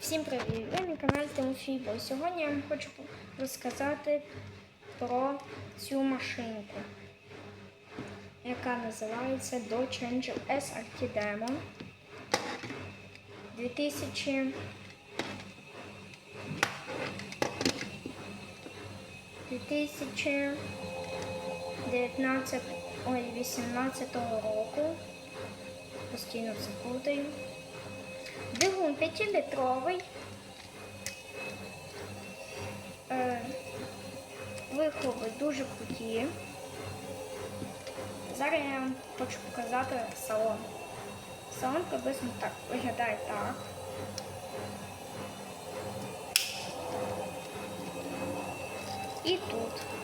Всім привіт! Ви на каналі Тимофій Бой. Сьогодні я вам хочу розказати про цю машинку, яка називається Dodge Ranger SRT Demon 2000 2019 ой, 18 року. Постійно це путаю. Двигун 5-літровий. Е, дуже круті. Зараз я вам хочу показати салон. Салон приблизно так виглядає так. І тут.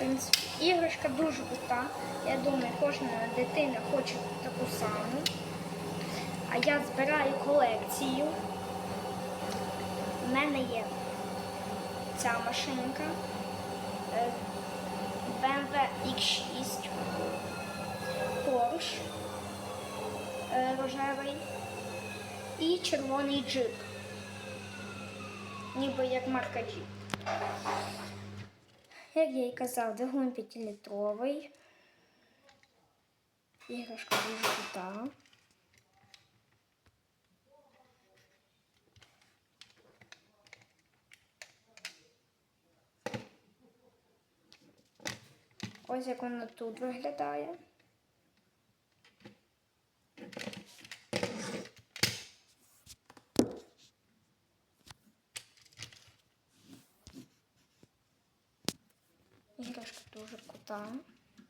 Принципі, іграшка дуже крута. Я думаю, кожна дитина хоче таку саму. А я збираю колекцію. У мене є ця машинка е, BMW X6 Porsche е, рожевий і червоний джип. Ніби як марка джип. Як я і казав, двигун 5-літровий. Іграшка дуже крута. Ось як вона тут виглядає. Іграшка дуже крута.